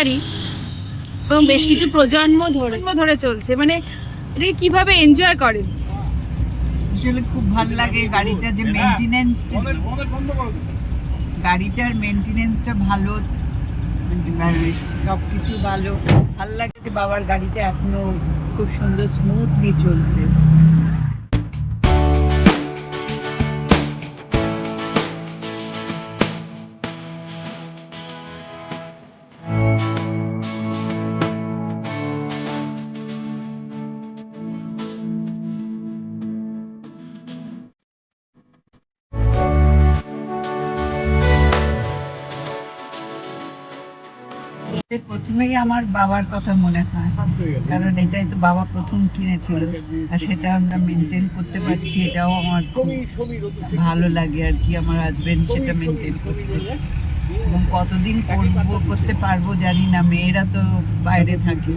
গাড়ি এবং বেশ কিছু প্রজন্ম ধরে। ধরে চলছে মানে এটা কীভাবে এনজয় করেন? আসলে খুব ভালো লাগে গাড়িটা যে মেনটেনেন্স গাড়িটার মেনটেনেন্সটা ভালো সব কিছু ভালো। ভালো লাগে যে বাবার গাড়িটা এখনও খুব সুন্দর স্মুথলি চলছে। প্রথমেই আমার বাবার কথা মনে হয়। কারণ এটাই তো বাবা প্রথম কিনেছিল। আর সেটা আমরা মেনটেন করতে পারছি, এটাও আমার ভালো লাগে আর কি, আমার হাজবেন্ড সেটা মেনটেন করছে। এবং কতদিন করব, করতে পারব জানি না, মেয়েরা তো বাইরে থাকে।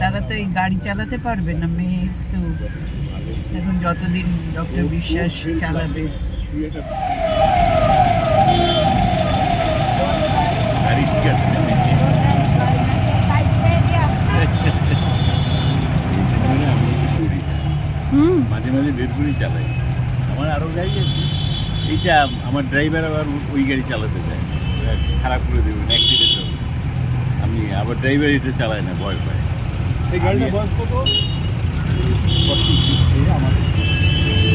তারা তো এই গাড়ি চালাতে পারবে না, মেয়ে তো এখন যতদিন ডক্টর বিশ্বাস চালাবে গাড়ি ঠিক আছে এই জন্য আমি একটু করি না। মাঝে বের করে চালাই আমার আরও গাড়ি আছে। এইটা আমার ড্রাইভার আবার ওই গাড়ি চালাতে চায়। খারাপ করে দেবেন অ্যাক্সিডেন্ট হবে। আমি আবার ড্রাইভার এটা চালাই না ভয় পায়। এই গাড়িটা বয়স কত? ফর্টি সিক্স থেকে আমার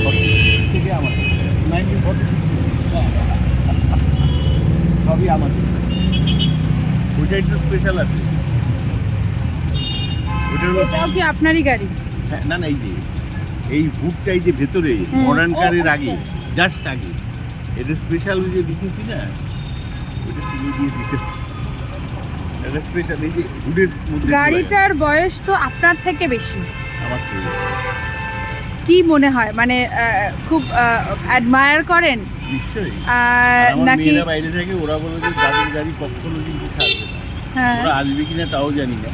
ফর্টি সিক্স থেকে আমার নাইনটিন ফর্টি সবই আমাদের ওইটা একটু স্পেশাল আছে। এটাও আপনারই গাড়ি? হ্যাঁ, না না এই যে। এই হুকটা এই যে ভেতরে। মডার্ন কারের আচ্ছা। আগে জাস্ট আগে। এটা স্পেশাল ওই যে লিখেছি না? ওটা দিয়ে দিতে। গাড়িটার বয়স তো আপনার থেকে বেশি। আমার কি মনে হয়? মানে খুব অ্যাডমায়ার করেন? নিশ্চয়ই। নাকি বাইরে থেকে ওরা বলে যে দাদুর গাড়ি কখনো কিন্তু না। হ্যাঁ। ওরা আসবে কিনা তাও জানি না।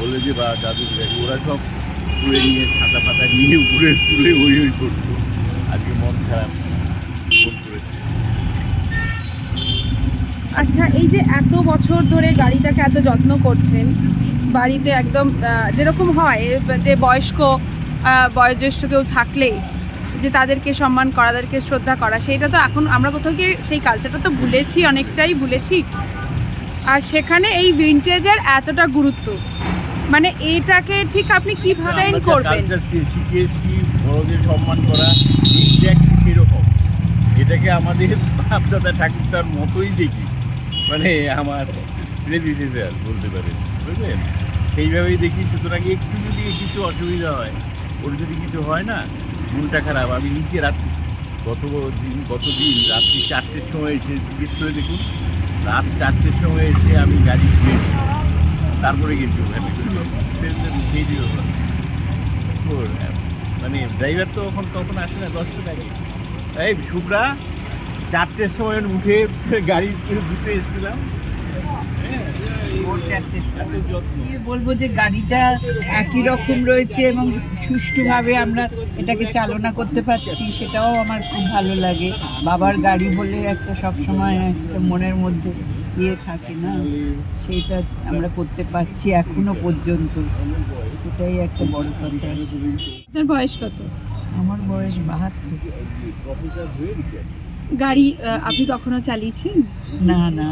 বলে যে বা দাদুর গাড়ি ওরা সব তুলে নিয়ে ছাতা ফাতা নিয়ে উপরে তুলে ওই ওই করতো। আজকে মন খারাপ। আচ্ছা এই যে এত বছর ধরে গাড়িটাকে এত যত্ন করছেন, বাড়িতে একদম যেরকম হয় যে বয়স্ক বয়োজ্যেষ্ঠ কেউ থাকলে যে তাদেরকে সম্মান করা, তাদেরকে শ্রদ্ধা করা, সেইটা তো এখন আমরা কোথাও গিয়ে সেই কালচারটা তো ভুলেছি, অনেকটাই ভুলেছি। আর সেখানে এই ভিন্টেজের এতটা গুরুত্ব। মানে এটাকে ঠিক আপনি কীভাবে আমরা যা করবেন? কালচার শি- শিখে এসেছি বড়দের সম্মান করা এক্স্যাক্টলি সেরকম এটাকে আমাদের বাপদাদা ঠাকুরদার মতোই দেখি। মানে আমার প্রেডিসেসার বলতে পারেন বুঝলেন? সেইভাবেই দেখি সুতরাং একটু যদি কিছু অসুবিধা হয় ওর যদি কিছু হয় না মনটা খারাপ। আমি নিচে রাত্রি গত দিন গত দিন রাত্রি চারটের সময় এসে জিজ্ঞেস করে দেখুন। রাত চারটের সময় এসে আমি গাড়ি ধুয়েছি তারপরে গেছি ওখানে। দিল ওর, মানে ড্রাইভার তো এখন তখন আসে না দশটার আগে এই শুভ্রা চারটের সময় উঠে গাড়ি ধুতে এসেছিলাম। বলব যে গাড়িটা একই রকম রয়েছে এবং সুষ্ঠুভাবে আমরা এটাকে চালনা করতে পারছি সেটাও আমার খুব ভালো লাগে। বাবার গাড়ি বলে একটা সব সময় একটা মনের মধ্যে ইয়ে থাকে না সেইটা আমরা করতে পারছি এখনও পর্যন্ত। সেটাই একটা বড় কথা। আপনার বয়স কত? আমার বয়স বাহাত্তর। গাড়ি আপনি কখনো চালিয়েছেন? না না।